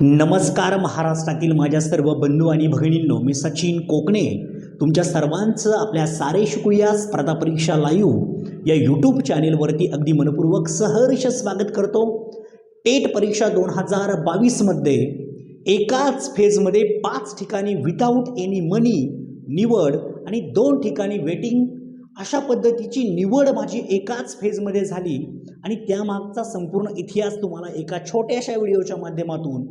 नमस्कार महाराष्ट्रातील माझ्या सर्व बंधू आणि भगिनींनो मी सचिन कोकणे. तुमच्या सर्वांचं आपल्या सारे शिकूया स्पर्धा परीक्षा लाईव्ह या यूट्यूब चॅनेलवरती अगदी मनपूर्वक सहर्ष स्वागत करतो. टेट परीक्षा दोन हजार बावीसमध्ये एकाच फेजमध्ये पाच ठिकाणी विदाऊट एनी मनी निवड आणि दोन ठिकाणी वेटिंग अशा पद्धतीची निवड माझी एकाच फेजमध्ये झाली. आणि त्यामागचा संपूर्ण इतिहास तुम्हाला एका छोट्याशा व्हिडिओच्या माध्यमातून.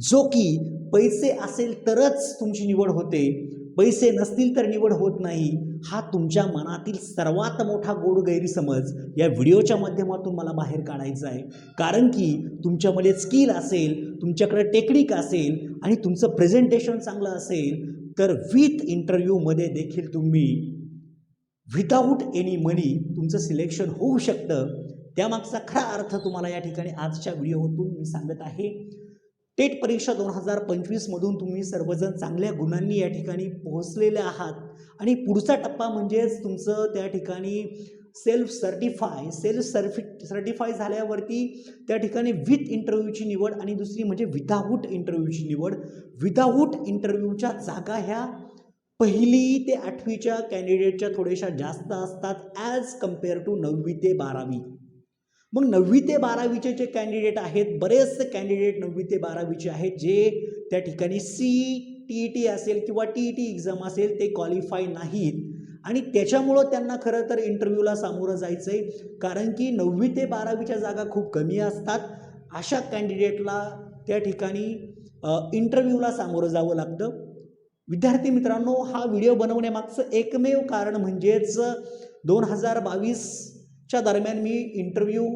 जो की पैसे असेल तरच तुमची निवड होते. पैसे नसतील तर निवड होत नाही. हा तुमच्या मनातील सर्वात मोठा गोड गैरसमज या व्हिडिओच्या माध्यमातून मला बाहेर काढायचा आहे. कारण की तुमच्यामध्ये स्किल असेल तुमच्याकडे टेक्निक असेल आणि तुमचं प्रेझेंटेशन चांगलं असेल तर विथ इंटरव्ह्यूमध्ये देखील तुम्ही विदाऊट एनी मनी तुमचं सिलेक्शन होऊ शकतं. त्यामागचा खरा अर्थ तुम्हाला या ठिकाणी आजच्या व्हिडिओतून मी सांगत आहे. टेट परीक्षा दोन हजार पंचवीसमधून तुम्ही सर्वजण चांगल्या गुणांनी या ठिकाणी पोहोचलेले आहात. आणि पुढचा टप्पा म्हणजेच तुमचं त्या ठिकाणी सेल्फ सर्टिफाय सेल्फ सर्फि सर्टिफाय झाल्यावरती त्या ठिकाणी विथ इंटरव्ह्यूची निवड आणि दुसरी म्हणजे विदाऊट इंटरव्ह्यूची निवड. विदाऊट इंटरव्ह्यूच्या जागा ह्या पहिली ते आठवीच्या कॅन्डिडेटच्या थोड्याशा जास्त असतात ॲज कंपेअर टू नववी ते बारावी. मग नववी ते बारावीचे जे कॅन्डिडेट आहेत बरेचसे कॅन्डिडेट नववी ते बारावीचे आहेत जे त्या ठिकाणी सी टी ई टी असेल किंवा टी ई टी एक्झाम असेल ते क्वालिफाय नाहीत. आणि त्याच्यामुळं त्यांना खरं तर इंटरव्ह्यूला सामोरं जायचं आहे कारण की नववी ते बारावीच्या जागा खूप कमी असतात. अशा कॅन्डिडेटला त्या ठिकाणी इंटरव्ह्यूला सामोरं जावं लागतं. विद्यार्थी मित्रांनो हा व्हिडिओ बनवण्यामागचं एकमेव कारण म्हणजेच दोन हजार बावीसच्या दरम्यान मी इंटरव्ह्यू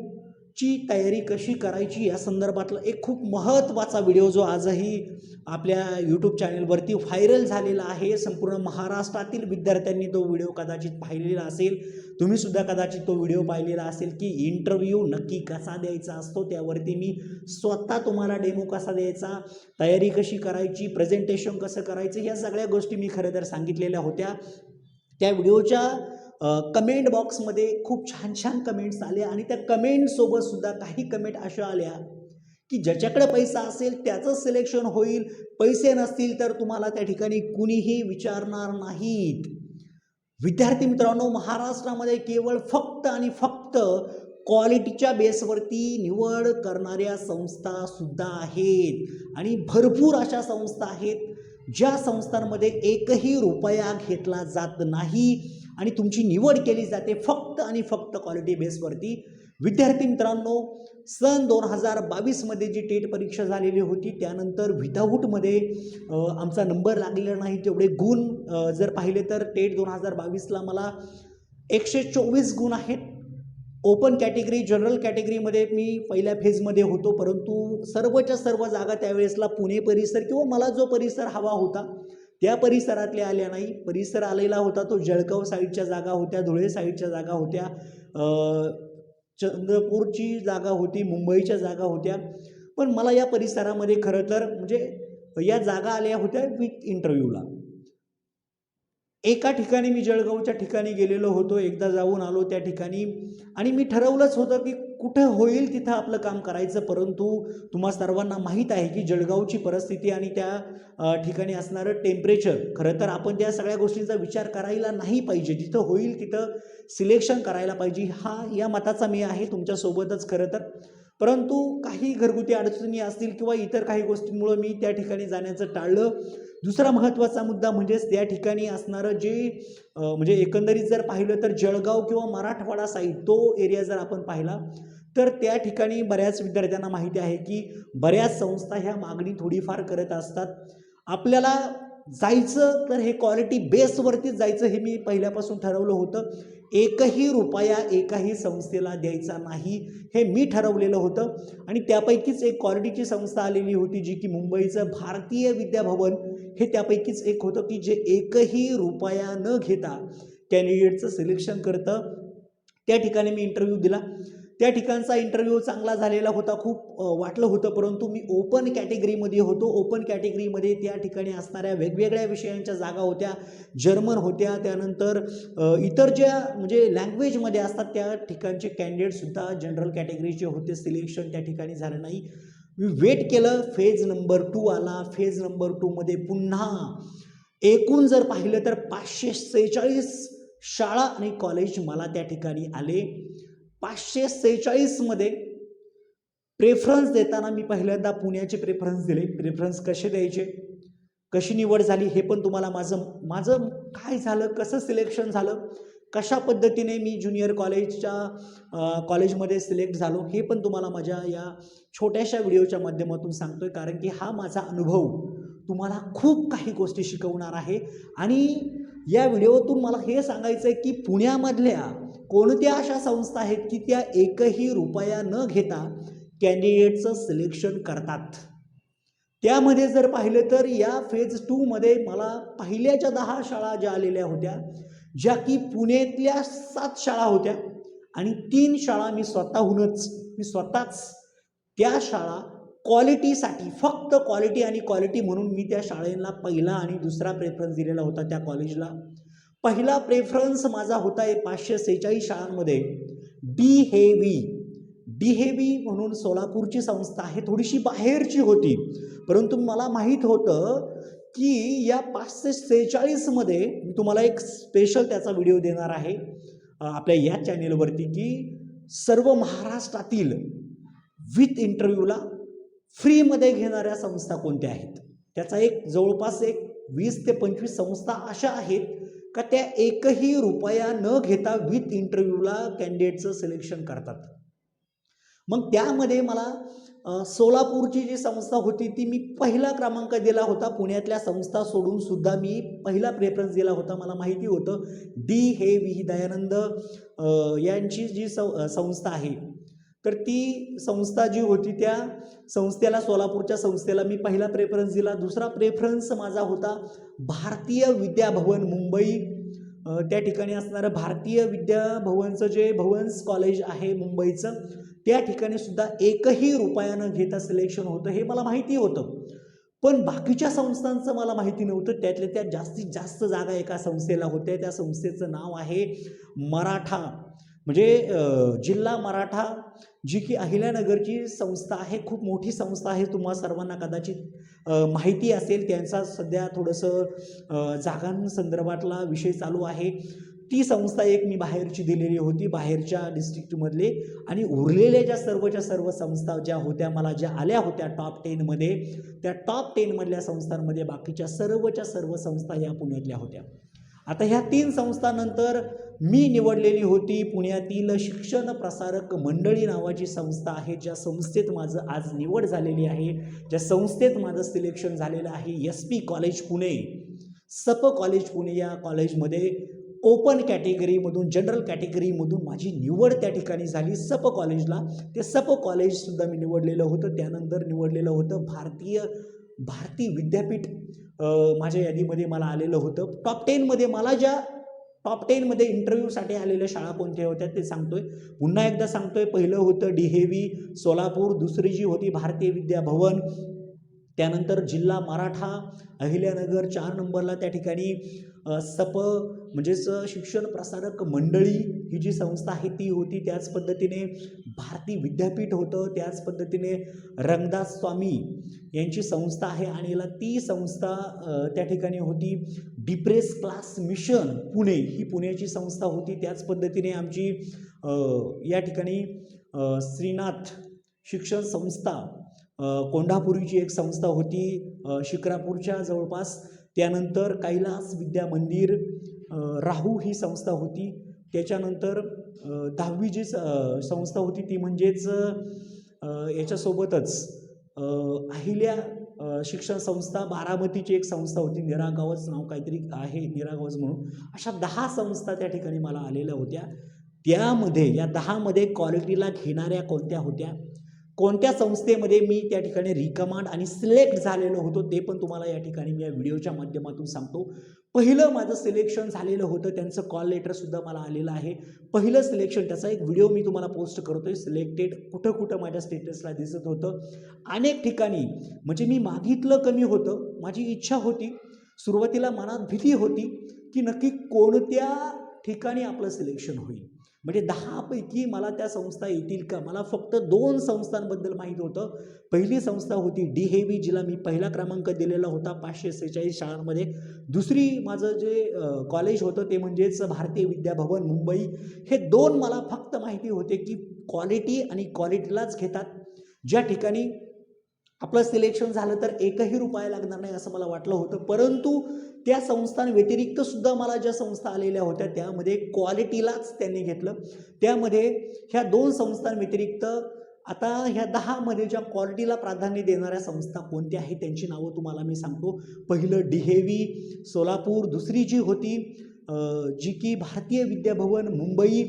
ची तयारी कशी करायची या संदर्भातला एक खूप महत्त्वाचा व्हिडिओ जो आजही आपल्या यूट्यूब चॅनेलवरती व्हायरल झालेला आहे. संपूर्ण महाराष्ट्रातील विद्यार्थ्यांनी तो व्हिडिओ कदाचित पाहिलेला असेल. तुम्हीसुद्धा कदाचित तो व्हिडिओ पाहिलेला असेल की इंटरव्ह्यू नक्की कसा द्यायचा असतो? त्यावरती मी स्वतः तुम्हाला डेमो कसा द्यायचा? तयारी कशी करायची? प्रेझेंटेशन कसं करायचं? या सगळ्या गोष्टी मी खरं तर सांगितलेल्या होत्या. त्या व्हिडिओच्या कमेंट बॉक्समध्ये खूप छान छान कमेंट्स आल्या आणि त्या कमेंटसोबत सुद्धा काही कमेंट अशा आल्या की ज्याच्याकडे पैसा असेल त्याचं सिलेक्शन होईल. पैसे नसतील तर तुम्हाला त्या ठिकाणी कुणीही विचारणार नाहीत. विद्यार्थी मित्रांनो महाराष्ट्रामध्ये केवळ फक्त आणि फक्त क्वालिटीच्या बेसवरती निवड करणाऱ्या संस्था सुद्धा आहेत. आणि भरपूर अशा संस्था आहेत ज्या संस्थांमध्ये एकही रुपया घेतला जात नाही. आणि तुमची निवड केली जाते फक्त आणि फक्त क्वालिटी बेसवरती विद्यार्थी मित्रांनो सन दोन हजार बावीसमध्ये जी टेट परीक्षा झालेली होती त्यानंतर विदाऊटमध्ये आमचा नंबर लागलेला नाही तेवढे गुण जर पाहिले तर टेट दोन हजार बावीसला मला एकशे चोवीस गुण आहेत. ओपन कॅटेगरी जनरल कॅटेगरीमध्ये मी पहिल्या फेजमध्ये होतो परंतु सर्वच्या सर्व जागा त्यावेळेसला पुणे परिसर किंवा मला जो परिसर हवा होता त्या परिसरातल्या आल्या नाही. परिसर आलेला होता तो जळगाव साईडच्या जागा होत्या धुळे साईडच्या जागा होत्या. चंद्रपूरची जागा होती मुंबईच्या जागा होत्या. पण मला या परिसरामध्ये खरं तर म्हणजे या जागा आल्या होत्या विथ इंटरव्ह्यूला एका ठिकाणी मी जळगावच्या ठिकाणी गेलेलो होतो एकदा जाऊन आलो त्या ठिकाणी. आणि मी ठरवलंच होतं की कुठं होईल तिथं आपलं काम करायचं? परंतु तुम्हा सर्वांना माहीत आहे की जळगावची परिस्थिती आणि त्या ठिकाणी असणारं टेम्परेचर खरं तर आपण त्या सगळ्या गोष्टींचा विचार करायला नाही पाहिजे. जिथं होईल तिथं सिलेक्शन करायला पाहिजे. हा या मताचा मी आहे तुमच्यासोबतच खरं तर. परंतु काही घरगुती अडचणी असतील किंवा इतर काही गोष्टींमुळं मी त्या ठिकाणी जाण्याचं टाळलं. दुसरा महत्त्वाचा मुद्दा म्हणजेच त्या ठिकाणी असणारं जे म्हणजे एकंदरीत जर पाहिलं तर जळगाव किंवा मराठवाडा साईड तो एरिया जर आपण पाहिला तर त्या ठिकाणी बऱ्याच विद्यार्थ्यांना माहिती आहे की बऱ्याच संस्था ह्या मागणी थोडीफार करत असतात. आपल्याला जायचं तर हे क्वालिटी बेसवरतीच जायचं हे मी पहिल्यापासून ठरवलं होतं. एकही रुपया एकाही संस्थेला द्यायचा नाही हे मी ठरवलेलं होतं. आणि त्यापैकीच एक क्वालिटीची संस्था आलेली होती जी की मुंबईचं भारतीय विद्याभवन हे त्यापैकीच एक होतं की जे एकही रुपया न घेता कॅन्डिडेटचं सिलेक्शन करतं. त्या ठिकाणी मी इंटरव्ह्यू दिला. त्या ठिकाणचा इंटरव्ह्यू चांगला झालेला होता खूप वाटलं होतं परंतु मी ओपन कॅटेगरीमध्ये होतो. ओपन कॅटेगरीमध्ये त्या ठिकाणी असणाऱ्या वेगवेगळ्या विषयांच्या जागा होत्या. जर्मन होत्या. त्यानंतर इतर ज्या म्हणजे लँग्वेजमध्ये असतात त्या ठिकाणचे कॅन्डिडेटसुद्धा जनरल कॅटेगरीचे होते. सिलेक्शन त्या ठिकाणी झालं नाही. मी वेट केलं. फेज नंबर टू आला. फेज नंबर टूमध्ये पुन्हा एकूण जर पाहिलं तर पाचशे सेहेचाळीस शाळा आणि कॉलेज मला त्या ठिकाणी आले. पाचशे सेहेचाळीसमध्ये प्रेफरन्स देताना मी पहिल्यांदा पुण्याचे प्रेफरन्स दिले. प्रेफरन्स कसे द्यायचे? कशी निवड झाली हे पण तुम्हाला माझं माझं काय झालं? कसं सिलेक्शन झालं? कशा पद्धतीने मी ज्युनियर कॉलेजच्या कॉलेजमध्ये सिलेक्ट झालो? हे पण तुम्हाला माझ्या या छोट्याशा व्हिडिओच्या माध्यमातून सांगतोय. कारण की हा माझा अनुभव तुम्हाला खूप काही गोष्टी शिकवणार आहे. आणि या व्हिडिओतून मला हे सांगायचं आहे की पुण्यामधल्या कोणत्या अशा संस्था आहेत की त्या एकही रुपया न घेता कॅन्डिडेटचं सिलेक्शन करतात? त्यामध्ये जर पाहिलं तर या फेज टूमध्ये मला पहिल्याच्या दहा शाळा ज्या आलेल्या होत्या ज्या की पुण्यातल्या सात शाळा होत्या आणि तीन शाळा मी स्वतःहूनच मी स्वतःच त्या शाळा क्वालिटीसाठी फक्त क्वालिटी आणि क्वालिटी म्हणून मी त्या शाळेला पहिला आणि दुसरा प्रेफरन्स दिलेला होता त्या कॉलेजला पहिला प्रेफरन्स माझा होता आहे पाचशे सेहेचाळीस शाळांमध्ये. डी हेवी डी हेवी म्हणून सोलापूरची संस्था आहे थोडीशी बाहेरची होती. परंतु मला माहीत होतं की या पाचशे सेहेचाळीसमध्ये मी तुम्हाला एक स्पेशल त्याचा व्हिडिओ देणार आहे. आपल्या या चॅनेलवरती की सर्व महाराष्ट्रातील विथ इंटरव्ह्यूला फ्रीमध्ये घेणाऱ्या संस्था कोणत्या आहेत? त्याचा एक जवळपास एक वीस ते पंचवीस संस्था अशा आहेत का त्या एकही रुपया न घेता विथ इंटरव्ह्यूला कॅन्डिडेटचं सिलेक्शन करतात. मग त्यामध्ये मला सोलापूरची जी संस्था होती ती मी पहिला क्रमांक दिला होता. पुण्यातल्या संस्था सोडून सुद्धा मी पहिला प्रेफरन्स दिला होता. मला माहिती होतं डी हे वि दयानंद यांची जी सं संस्था आहे तर ती संस्था जी होती त्या संस्थेला सोलापूरच्या संस्थेला मी पहिला प्रेफरन्स दिला. दुसरा प्रेफरन्स माझा होता भारतीय विद्याभवन मुंबई. त्या ठिकाणी असणारं भारतीय विद्याभवनचं जे भवन्स कॉलेज आहे मुंबईचं त्या ठिकाणी सुद्धा एकही रुपयानं घेता सिलेक्शन होतं हे मला माहिती होतं. पण बाकीच्या संस्थांचं मला माहिती नव्हतं. त्यातल्या त्या जास्तीत जास्त जागा एका संस्थेला होत्या. त्या संस्थेचं नाव आहे मराठा. म्हणजे जिल्हा मराठा जी की अहिल्यानगरची संस्था आहे खूप मोठी संस्था आहे. तुम्हा सर्वांना कदाचित माहिती असेल त्यांचा सध्या थोडंसं जागांसंदर्भातला विषय चालू आहे. ती संस्था एक मी बाहेरची दिलेली होती बाहेरच्या डिस्ट्रिक्टमधले. आणि उरलेल्या ज्या सर्वच्या सर्व संस्था ज्या होत्या मला ज्या आल्या होत्या टॉप टेनमध्ये त्या टॉप टेनमधल्या संस्थांमध्ये बाकीच्या सर्वच्या सर्व संस्था या पुण्यातल्या होत्या. आता ह्या तीन संस्थानंतर मी निवडलेली होती पुण्यातील शिक्षण प्रसारक मंडळी नावाची संस्था आहे ज्या संस्थेत माझं आज निवड झालेली आहे. ज्या संस्थेत माझं सिलेक्शन झालेलं आहे एस पी कॉलेज पुणे. सप कॉलेज पुणे या कॉलेजमध्ये ओपन कॅटेगरीमधून जनरल कॅटेगरीमधून माझी निवड त्या ठिकाणी झाली. सप कॉलेजला ते सप कॉलेजसुद्धा मी निवडलेलं होतं. त्यानंतर निवडलेलं होतं भारतीय भारती विद्यापीठ माझ्या यादीमध्ये मला आलेलं होतं. टॉप टेनमध्ये मला ज्या टॉप टेनमध्ये इंटरव्ह्यूसाठी आलेल्या शाळा कोणत्या होत्या ते सांगतोय. पुन्हा एकदा सांगतोय पहिलं होतं डिहेवी सोलापूर दुसरी जी होती भारतीय विद्याभवन त्यानंतर जिल्हा मराठा अहिल्यानगर चार नंबरला त्या ठिकाणी सप म्हणजेच शिक्षण प्रसारक मंडळी ही जी संस्था आहे ती होती. त्याच पद्धतीने भारती विद्यापीठ होतं. त्याच पद्धतीने रंगदास स्वामी यांची संस्था आहे आणि याला ती संस्था त्या ठिकाणी होती. डिप्रेस क्लास मिशन पुणे ही पुण्याची संस्था होती. त्याच पद्धतीने आमची या ठिकाणी श्रीनाथ शिक्षण संस्था कोंढापुरीची एक संस्था होती शिक्रापूरच्या जवळपास. त्यानंतर कैलास विद्या मंदिर राहू ही संस्था होती. त्याच्यानंतर दहावी जी स- संस्था होती ती म्हणजेच याच्यासोबतच अहिल्या शिक्षण संस्था बारामतीची एक संस्था होती. निरागावच नाव काहीतरी आहे निरागावच म्हणून. अशा दहा संस्था त्या ठिकाणी मला आलेल्या होत्या. त्यामध्ये या दहामध्ये क्वालिटीला घेणाऱ्या कोणत्या होत्या? कोणत्या संस्थेमध्ये मी त्या ठिकाणी रिकमांड आणि सिलेक्ट झालेलो होतो ते पण तुम्हाला या ठिकाणी मी या व्हिडिओच्या माध्यमातून सांगतो. पहिलं माझं सिलेक्शन झालेलं होतं त्यांचं कॉल लेटरसुद्धा मला आलेलं आहे. पहिलं सिलेक्शन त्याचा एक व्हिडिओ मी तुम्हाला पोस्ट करतो आहे सिलेक्टेड कुठं कुठं माझ्या स्टेटसला दिसत होतं. अनेक ठिकाणी म्हणजे मी मागितलं कमी होतं माझी इच्छा होती सुरुवातीला मनात भीती होती की नक्की कोणत्या ठिकाणी आपलं सिलेक्शन होईल. म्हणजे दहापैकी मला त्या संस्था येतील का? मला फक्त दोन संस्थांबद्दल माहीत होतं. पहिली संस्था होती डी हेवी जिला मी पहिला क्रमांक दिलेला होता पाचशे सेहेचाळीस शाळांमध्ये. दुसरी माझं जे कॉलेज होतं ते म्हणजेच भारतीय विद्याभवन मुंबई. हे दोन मला फक्त माहिती होते की क्वालिटी आणि क्वालिटीलाच घेतात. ज्या ठिकाणी आपलं सिलेक्शन झालं तर एकही रुपया लागणार नाही असं मला वाटलं होतं. परंतु त्या संस्थांव्यतिरिक्त सुद्धा मला ज्या संस्था आलेल्या होत्या त्यामध्ये क्वालिटीलाच त्यांनी घेतलं. त्यामध्ये ह्या दोन संस्थांव्यतिरिक्त आता ह्या दहामध्ये ज्या क्वालिटीला प्राधान्य देणाऱ्या संस्था कोणत्या आहेत त्यांची नावं तुम्हाला मी सांगतो. पहिलं डिहेवी सोलापूर दुसरी जी होती जी की भारतीय विद्याभवन मुंबई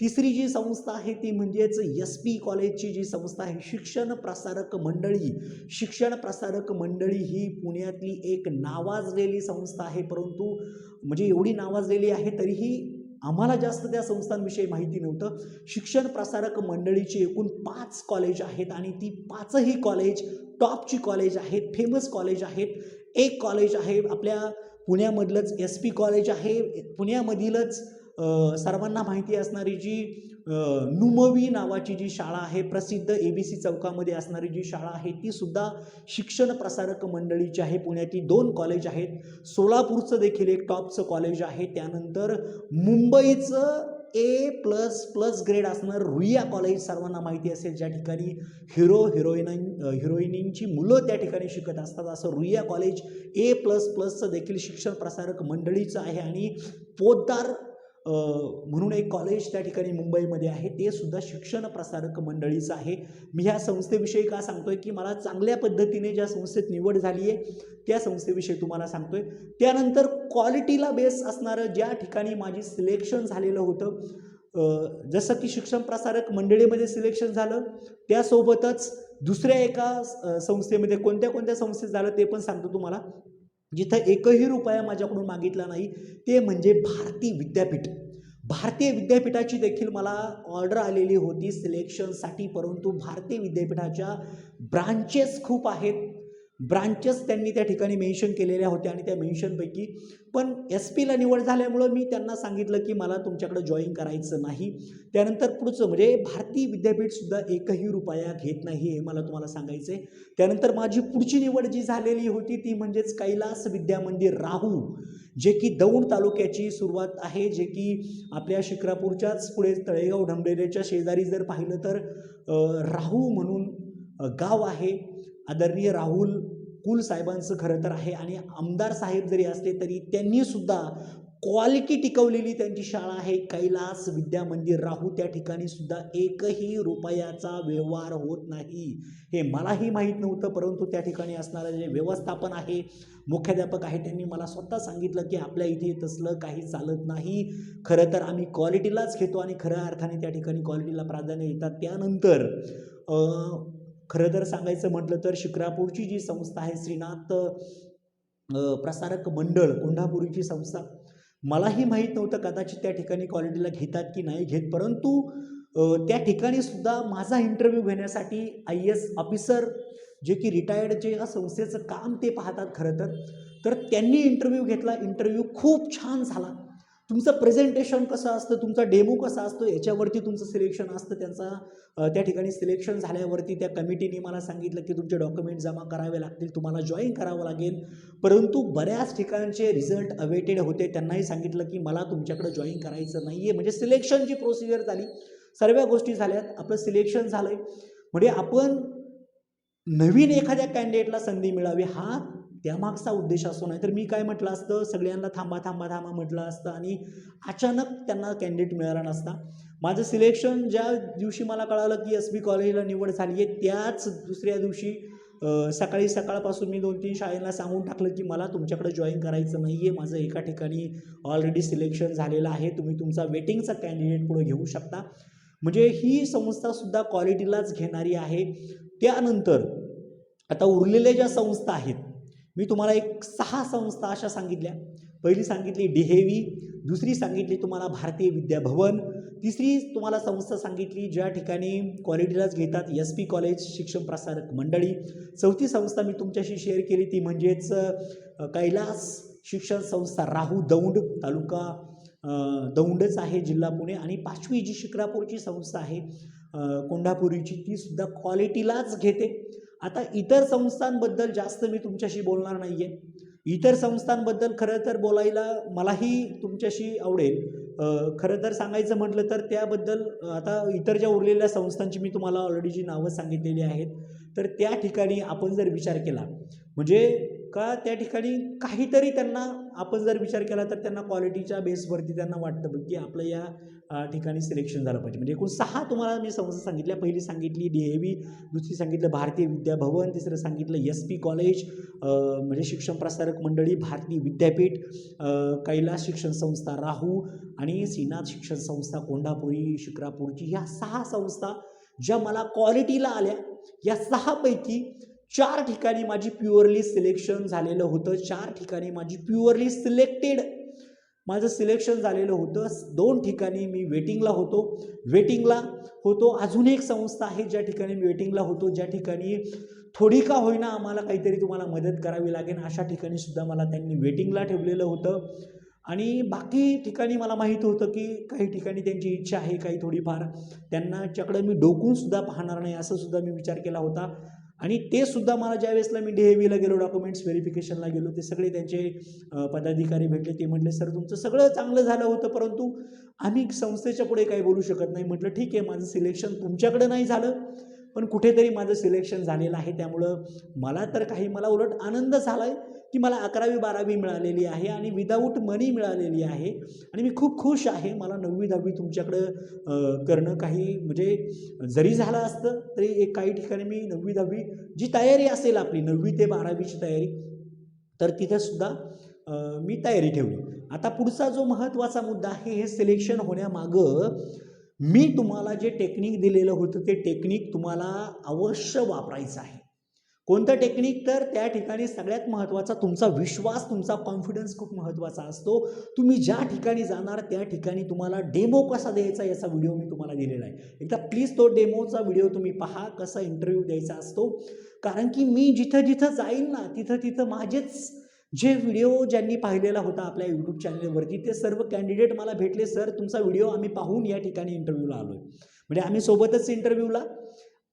तिसरी जी संस्था आहे ती म्हणजेच एस पी कॉलेजची जी संस्था आहे शिक्षण प्रसारक मंडळी. शिक्षण प्रसारक मंडळी ही पुण्यातली एक नावाजलेली संस्था आहे परंतु म्हणजे एवढी नावाजलेली आहे तरीही आम्हाला जास्त त्या संस्थांविषयी माहिती नव्हतं. शिक्षण प्रसारक मंडळीची एकूण पाच कॉलेज आहेत आणि ती पाचही कॉलेज टॉपची कॉलेज आहेत फेमस कॉलेज आहेत. एक कॉलेज आहे आपल्या पुण्यामधलंच एस पी कॉलेज आहे. पुण्यामधीलच सर्वांना माहिती असणारी जी नुमवी नावाची जी शाळा आहे प्रसिद्ध ए बी सी चौकामध्ये असणारी जी शाळा आहे ती सुद्धा शिक्षण प्रसारक मंडळीची आहे. पुण्यातील दोन कॉलेज आहेत. सोलापूरचं देखील एक टॉपचं कॉलेज आहे. त्यानंतर मुंबईचं ए प्लस प्लस ग्रेड असणारं रुईया कॉलेज सर्वांना माहिती असेल. ज्या ठिकाणी हिरो हिरोईन हिरोईनींची मुलं त्या ठिकाणी शिकत असतात. असं रुईया कॉलेज ए प्लस प्लसचं देखील शिक्षण प्रसारक मंडळीचं आहे. आणि पोद्दार म्हणून एक कॉलेज त्या ठिकाणी मुंबईमध्ये आहे. ते सुद्धा शिक्षण प्रसारक मंडळीचं आहे. मी ह्या संस्थेविषयी का सांगतोय? की मला चांगल्या पद्धतीने ज्या संस्थेत निवड झाली आहे त्या संस्थेविषयी तुम्हाला सांगतोय. त्यानंतर क्वालिटीला बेस असणारं ज्या ठिकाणी माझी सिलेक्शन झालेलं होतं जसं की शिक्षण प्रसारक मंडळीमध्ये सिलेक्शन झालं त्यासोबतच दुसऱ्या एका संस्थेमध्ये कोणत्या कोणत्या संस्थेत झालं ते पण सांगतो तुम्हाला. जिथं एकही रुपया माझ्याकडून मागितला नाही ते म्हणजे भारती विद्यापीठ. भारतीय विद्यापीठाची देखील मला ऑर्डर आलेली होती सिलेक्शनसाठी परंतु भारतीय विद्यापीठाच्या ब्रांचेस खूप आहेत. ब्रांचेस त्यांनी त्या ठिकाणी मेन्शन केलेल्या होत्या आणि त्या मेन्शनपैकी पण एस पीला निवड झाल्यामुळं मी त्यांना सांगितलं की मला तुमच्याकडे जॉईन करायचं नाही. त्यानंतर पुढचं म्हणजे भारतीय विद्यापीठसुद्धा एकही रुपया घेत नाही हे मला तुम्हाला सांगायचं आहे त्यानंतर माझी पुढची निवड जी झालेली होती ती म्हणजेच कैलास विद्यामंदिर राहू जे की दौंड तालुक्याची सुरुवात आहे जे की आपल्या शिक्रापूरच्याच पुढे तळेगाव ढमडेरेच्या शेजारी जर पाहिलं तर राहू म्हणून गाव आहे. आदरणीय राहुल कुल साहेबांचं खरं तर आहे आणि आमदार साहेब जरी असले तरी त्यांनी सुद्धा क्वालिटी टिकवलेली त्यांची शाळा आहे. कैलास विद्या मंदिर राहू त्या ठिकाणी सुद्धा एकही रुपयाचा व्यवहार होत नाही. हे मलाही माहीत नव्हतं परंतु त्या ठिकाणी असणारं जे व्यवस्थापन आहे मुख्याध्यापक आहे त्यांनी मला स्वतः सांगितलं की आपल्या इथे तसलं काही चालत नाही. खरं तर आम्ही क्वालिटीलाच घेतो आणि खऱ्या अर्थाने त्या ठिकाणी क्वालिटीला प्राधान्य देतात. त्यानंतर खरं तर सांगायचं म्हटलं तर शिक्रापूरची जी संस्था आहे श्रीनाथ प्रसारक मंडळ कोंढापूरची संस्था मलाही माहीत नव्हतं कदाचित त्या ठिकाणी क्वालिटीला घेतात की नाही घेत परंतु त्या ठिकाणी सुद्धा माझा इंटरव्ह्यू घेण्यासाठी आय एस ऑफिसर जे की रिटायर्ड जे या संस्थेचं काम ते पाहतात खरं तर. तर त्यांनी इंटरव्ह्यू घेतला इंटरव्ह्यू खूप छान झाला. तुमचं प्रेझेंटेशन कसं असतं? तुमचा डेमो कसा असतो? याच्यावरती तुमचं सिलेक्शन असतं. त्यांचा त्या ठिकाणी सिलेक्शन झाल्यावरती त्या कमिटीने मला सांगितलं की तुमचे डॉक्युमेंट जमा करावे लागतील तुम्हाला जॉईन करावं लागेल. परंतु बऱ्याच ठिकाणचे रिझल्ट अवेटेड होते. त्यांनाही सांगितलं की मला तुमच्याकडे जॉईन करायचं नाही आहे म्हणजे सिलेक्शनची प्रोसिजर झाली. सर्व गोष्टी झाल्यात. आपलं सिलेक्शन झालं आहे म्हणजे आपण नवीन एखाद्या कॅन्डिडेटला संधी मिळावी. हा त्यामागचा उद्देश असतो नाही तर मी काय म्हटलं असतं सगळ्यांना थांबा थांबा थांबा म्हटलं असतं आणि अचानक त्यांना कॅन्डिडेट मिळाला नसता. माझं सिलेक्शन ज्या दिवशी मला कळालं की एस बी कॉलेजला निवड झाली आहे त्याच दुसऱ्या दिवशी सकाळी सकाळपासून मी दोन तीन शाळेला सांगून टाकलं की मला तुमच्याकडे जॉईन करायचं नाही आहे माझं एका ठिकाणी ऑलरेडी सिलेक्शन झालेलं आहे तुम्ही तुमचा वेटिंगचा कॅन्डिडेट पुढे घेऊ शकता. म्हणजे ही संस्थासुद्धा क्वालिटीलाच घेणारी आहे. त्यानंतर आता उरलेल्या ज्या संस्था आहेत मी तुम्हाला एक सहा संस्था अशा सांगितल्या. पहिली सांगितली डिहेवी दुसरी सांगितली तुम्हाला भारतीय विद्याभवन तिसरी तुम्हाला संस्था सांगितली ज्या ठिकाणी क्वालिटीलाच घेतात एस पी कॉलेज शिक्षण प्रसारक मंडळी. चौथी संस्था मी तुमच्याशी शेअर केली ती म्हणजेच कैलास शिक्षण संस्था राहू दौंड तालुका दौंडच आहे जिल्हा पुणे आणि पाचवी जी शिक्रापूरची संस्था आहे कोंढापुरीची ती सुद्धा क्वालिटीलाच घेते. आता इतर संस्थांबद्दल जास्त मी तुमच्याशी बोलणार नाही आहे इतर संस्थांबद्दल खरं तर बोलायला मलाही तुमच्याशी आवडेल. खरं तर सांगायचं म्हटलं तर त्याबद्दल आता इतर ज्या उरलेल्या संस्थांची मी तुम्हाला ऑलरेडी जी नावं सांगितलेली आहेत तर त्या ठिकाणी आपण जर विचार केला म्हणजे का त्या ठिकाणी काहीतरी त्यांना आपण जर विचार केला तर त्यांना क्वालिटीच्या बेसवरती त्यांना वाटतं की आपलं या ठिकाणी सिलेक्शन झालं पाहिजे. म्हणजे एकूण सहा तुम्हाला मी संस्था सांगितल्या. पहिली सांगितली डी ए व्ही दुसरी सांगितलं भारतीय विद्याभवन तिसरं सांगितलं एस पी कॉलेज म्हणजे शिक्षण प्रसारक मंडळी भारतीय विद्यापीठ कैलास शिक्षण संस्था राहू आणि श्रीनाथ शिक्षण संस्था कोंढापुरी शिक्रापूरची ह्या सहा संस्था ज्या मला क्वालिटीला आल्या या सहापैकी चार ठिकाणी माझी प्युअरली सिलेक्शन झालेलं होतं. चार ठिकाणी माझी प्युअरली सिलेक्टेड माझं सिलेक्शन झालेलं होतं. दोन ठिकाणी मी वेटिंगला होतो. वेटिंगला होतो. अजून एक संस्था आहे ज्या ठिकाणी मी वेटिंगला होतो. ज्या ठिकाणी थोडी का होईना आम्हाला काहीतरी तुम्हाला मदत करावी लागेल. अशा ठिकाणी सुद्धा मला त्यांनी वेटिंगला ठेवलेलं होतं. आणि बाकी ठिकाणी मला माहीत होतं की काही ठिकाणी त्यांची इच्छा आहे काही थोडीफार. त्यांनाच्याकडं मी डोकूनसुद्धा पाहणार नाही असं सुद्धा मी विचार केला होता. आणि ते सुद्धा मला ज्या वेळेसला मी डीएव्हीला गेलो डॉक्युमेंट्स व्हेरिफिकेशनला गेलो ते सगळे त्यांचे पदाधिकारी भेटले. ते म्हटले सर तुमचं सगळं चांगलं झालं होतं परंतु आम्ही संस्थेच्या पुढे काही बोलू शकत नाही. म्हटलं ठीक आहे माझं सिलेक्शन तुमच्याकडं नाही झालं. पण कुठेतरी माझं सिलेक्शन झालेलं आहे. त्यामुळं मला तर काही मला उलट आनंद झाला आहे की मला अकरावी बारावी मिळालेली आहे आणि विदाऊट मनी मिळालेली आहे. आणि मी खूप खुश आहे. मला नववी दहावी तुमच्याकडं करणं काही म्हणजे जरी झालं असतं तरी एक काही ठिकाणी मी नववी दहावी जी तयारी असेल आपली नववी ते बारावीची तयारी तर तिथेसुद्धा मी तयारी ठेवली. आता पुढचा जो महत्त्वाचा मुद्दा आहे हे सिलेक्शन होण्यामागं मी तुम्हाला जे टेक्निक दिलेलं होतं ते टेक्निक तुम्हाला अवश्य वापरायचं आहे. कोणतं टेक्निक तर त्या ठिकाणी सगळ्यात महत्त्वाचा तुमचा विश्वास तुमचा कॉन्फिडन्स खूप महत्त्वाचा असतो. तुम्ही ज्या ठिकाणी जाणार त्या ठिकाणी तुम्हाला डेमो कसा द्यायचा याचा व्हिडिओ मी तुम्हाला दिलेला आहे. एकदा प्लीज तो डेमोचा व्हिडिओ तुम्ही पहा कसा इंटरव्ह्यू द्यायचा असतो. कारण की मी जिथं जिथं जाईन ना तिथं तिथं माझेच जे व्हिडिओ ज्यांनी पाहिलेला होता आपल्या यूट्यूब चॅनलवरती ते सर्व कॅन्डिडेट मला भेटले सर तुमचा व्हिडिओ आम्ही पाहून या ठिकाणी इंटरव्ह्यूला आलो आहे म्हणजे आम्ही सोबतच इंटरव्ह्यूला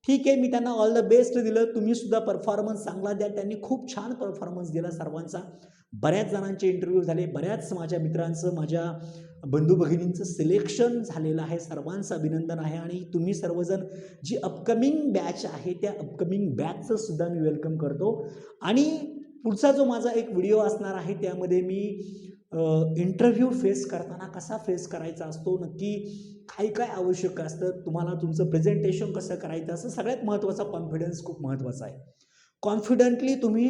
ठीक आहे मी त्यांना ऑल द बेस्ट दिलं. तुम्हीसुद्धा परफॉर्मन्स चांगला द्या. त्यांनी खूप छान परफॉर्मन्स दिला सर्वांचा. बऱ्याच जणांचे इंटरव्ह्यू झाले. बऱ्याच माझ्या मित्रांचं माझ्या बंधू भगिनींचं सिलेक्शन झालेलं आहे. सर्वांचं अभिनंदन आहे. आणि तुम्ही सर्वजण जी अपकमिंग बॅच आहे त्या अपकमिंग बॅचचं सुद्धा मी वेलकम करतो. आणि पुढचा जो माझा एक व्हिडिओ असणार आहे त्यामध्ये मी इंटरव्ह्यू फेस करताना कसा फेस करायचा असतो नक्की काय काय आवश्यक असतं तुम्हाला तुमचं प्रेझेंटेशन कसं करायचं असं सगळ्यात महत्त्वाचा कॉन्फिडन्स खूप महत्त्वाचा आहे. कॉन्फिडंटली तुम्ही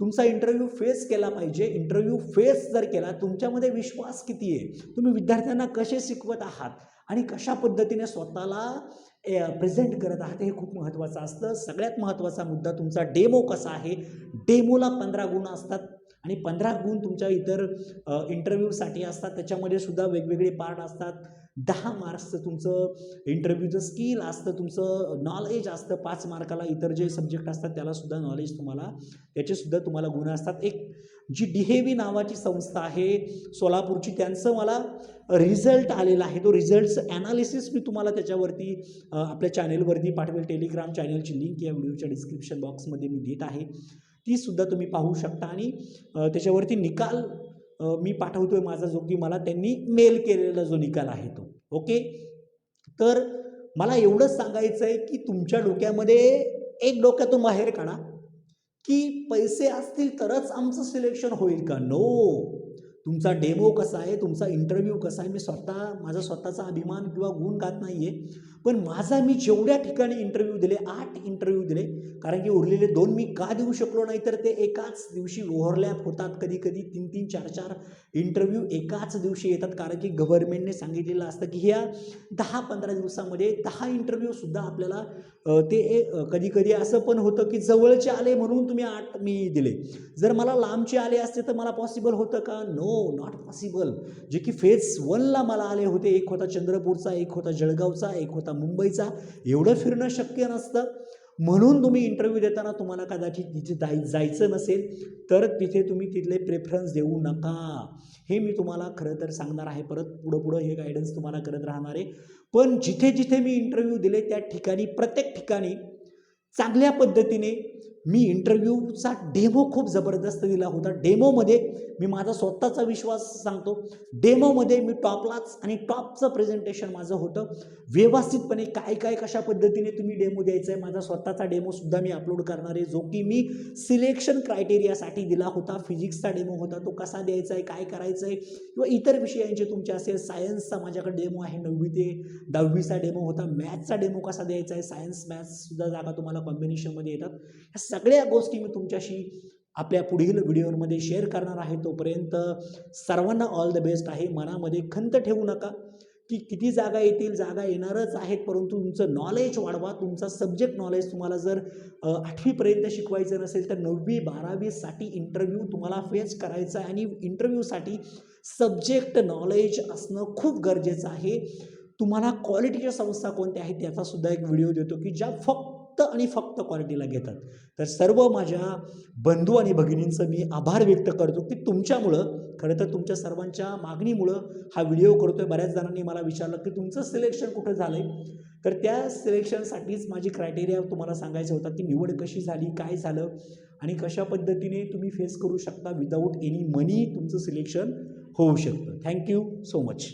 तुमचा इंटरव्ह्यू फेस केला पाहिजे. इंटरव्ह्यू फेस जर केला तुमच्यामध्ये विश्वास किती आहे? तुम्ही विद्यार्थ्यांना कसे शिकवत आहात? आणि कशा पद्धतीने स्वतःला प्रेझेंट करत आहात हे खूप महत्त्वाचं असतं. सगळ्यात महत्त्वाचा मुद्दा तुमचा डेमो कसा आहे? डेमोला पंधरा गुण असतात आणि पंधरा गुण तुमच्या इतर इंटरव्ह्यूसाठी असतात. त्याच्यामध्ये सुद्धा वेगवेगळे पार्ट असतात. दहा मार्क्सचं तुमचं इंटरव्ह्यूचं स्किल असतं तुमचं नॉलेज असतं. पाच मार्काला इतर जे सब्जेक्ट असतात त्यालासुद्धा नॉलेज तुम्हाला त्याचेसुद्धा तुम्हाला गुण असतात. एक जी डिहेवी नावाची संस्था आहे सोलापूरची त्यांचं मला रिझल्ट आलेला आहे. तो रिझल्टचं ॲनालिसिस मी तुम्हाला त्याच्यावरती आपल्या चॅनेलवरती पाठवेल. टेलिग्राम चॅनलची लिंक या व्हिडिओच्या डिस्क्रिप्शन बॉक्समध्ये मी देत आहे. तीसुद्धा तुम्ही पाहू शकता आणि त्याच्यावरती निकाल मी पाठवतो आहे माझा जो की मला त्यांनी मेल केलेला जो निकाल आहे तो. ओके तर मला एवढंच सांगायचं आहे की तुमच्या डोक्यामध्ये एक डोक्यातून बाहेर काढा. की पैसे असतील तरच आमचं सिलेक्शन होईल का? नो तुमचा डेमो कसा आहे? तुमचा इंटरव्ह्यू कसा आहे? मी स्वतः माझा स्वतःचा अभिमान किंवा गुण गात नाही आहे पण माझा मी जेवढ्या ठिकाणी इंटरव्ह्यू दिले आठ इंटरव्ह्यू दिले कारण की उरलेले दोन मी का देऊ शकलो नाही तर ते एकाच दिवशी ओव्हरलॅप होतात कधी कधी तीन तीन चार चार इंटरव्ह्यू एकाच दिवशी येतात. कारण की गव्हर्नमेंटने सांगितलेलं असतं की ह्या दहा पंधरा दिवसामध्ये दहा इंटरव्ह्यूसुद्धा आपल्याला ते कधी कधी असं पण होतं की जवळचे आले म्हणून तुम्ही आठ मी दिले. जर मला लांबचे आले असते तर मला पॉसिबल होतं का? नो नॉट पॉसिबल जे की फेज वनला मला आले होते. एक होता चंद्रपूरचा एक होता जळगावचा एक होता मुंबईचा एवढं फिरणं शक्य नसतं. म्हणून तुम्ही इंटरव्ह्यू देताना तुम्हाला कदाचित तिथे जाय जायचं नसेल तर तिथे तुम्ही तिथले प्रेफरन्स देऊ नका. हे मी तुम्हाला खरं तर सांगणार आहे. परत पुढं पुढं हे गायडन्स तुम्हाला करत राहणार आहे. पण जिथे जिथे मी इंटरव्ह्यू दिले त्या ठिकाणी प्रत्येक ठिकाणी चांगल्या पद्धतीने मी इंटरव्ह्यूचा डेमो खूप जबरदस्त दिला होता. डेमोमध्ये मी माझा स्वतःचा विश्वास सांगतो. डेमोमध्ये मी टॉपलाच आणि टॉपचं प्रेझेंटेशन माझं होतं. व्यवस्थितपणे काय काय कशा पद्धतीने तुम्ही डेमो द्यायचा आहे माझा स्वतःचा डेमोसुद्धा मी अपलोड करणार आहे जो की मी सिलेक्शन क्रायटेरियासाठी दिला होता. फिजिक्सचा डेमो होता तो कसा द्यायचा आहे काय करायचं आहे किंवा इतर विषयांचे तुमचे असेल सायन्सचा माझ्याकडे डेमो आहे. नववी ते दहावीचा डेमो होता. मॅथ्सचा डेमो कसा द्यायचा आहे सायन्स मॅथ्ससुद्धा जागा तुम्हाला कॉम्बिनेशनमध्ये येतात. सगळ्या गोष्टी मी तुमच्याशी आपल्या पुढील व्हिडिओमध्ये शेअर करणार आहे. तोपर्यंत सर्वांना ऑल द बेस्ट आहे. मनामध्ये खंत ठेवू नका की किती जागा येतील जागा येणारच आहेत. परंतु तुमचं नॉलेज वाढवा. तुमचा सब्जेक्ट नॉलेज तुम्हाला जर आठवीपर्यंत शिकवायचं नसेल तर नववी बारावीसाठी इंटरव्ह्यू तुम्हाला फेस करायचा आहे. आणि इंटरव्ह्यूसाठी सब्जेक्ट नॉलेज असणं खूप गरजेचं आहे. तुम्हाला क्वालिटीच्या संस्था कोणत्या आहेत त्याचासुद्धा एक व्हिडिओ देतो की ज्या फक्त फक्त आणि फक्त क्वालिटीला घेतात. तर सर्व माझ्या बंधू आणि भगिनींचं मी आभार व्यक्त करतो की तुमच्यामुळं खरं तर तुमच्या सर्वांच्या मागणीमुळं हा व्हिडिओ करतोय. बऱ्याच जणांनी मला विचारलं की तुमचं सिलेक्शन कुठं झालं आहे तर त्या सिलेक्शनसाठीच माझी क्रायटेरिया तुम्हाला सांगायचं होता की निवड कशी झाली काय झालं आणि कशा पद्धतीने तुम्ही फेस करू शकता विदाऊट एनी मनी तुमचं सिलेक्शन होऊ शकतं. Thank you so much.